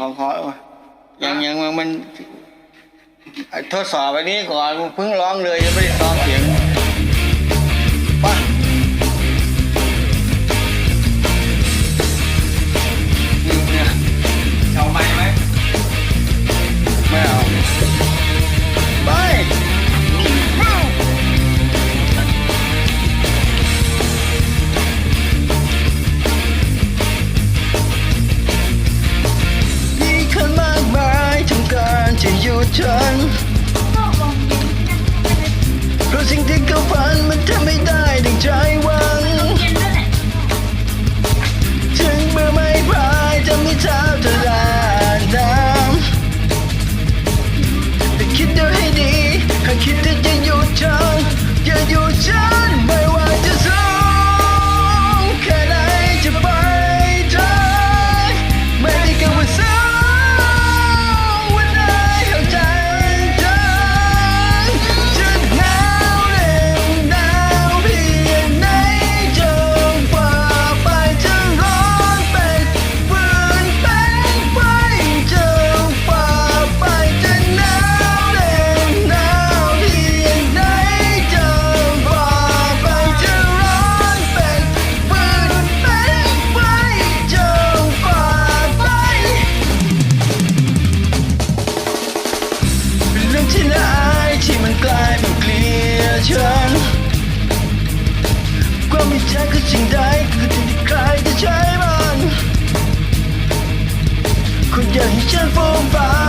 ของเขาย่างอย่างมันทดสอบอันนี้ก่อนเพิ่งร้องเลยยังไม่ได้ซ้อมเสียง return ฉันความมีใจคือสิ่งใดคือสิ่งที่ใครจะใช้มันคุณอยากให้ฉันฟูมฟา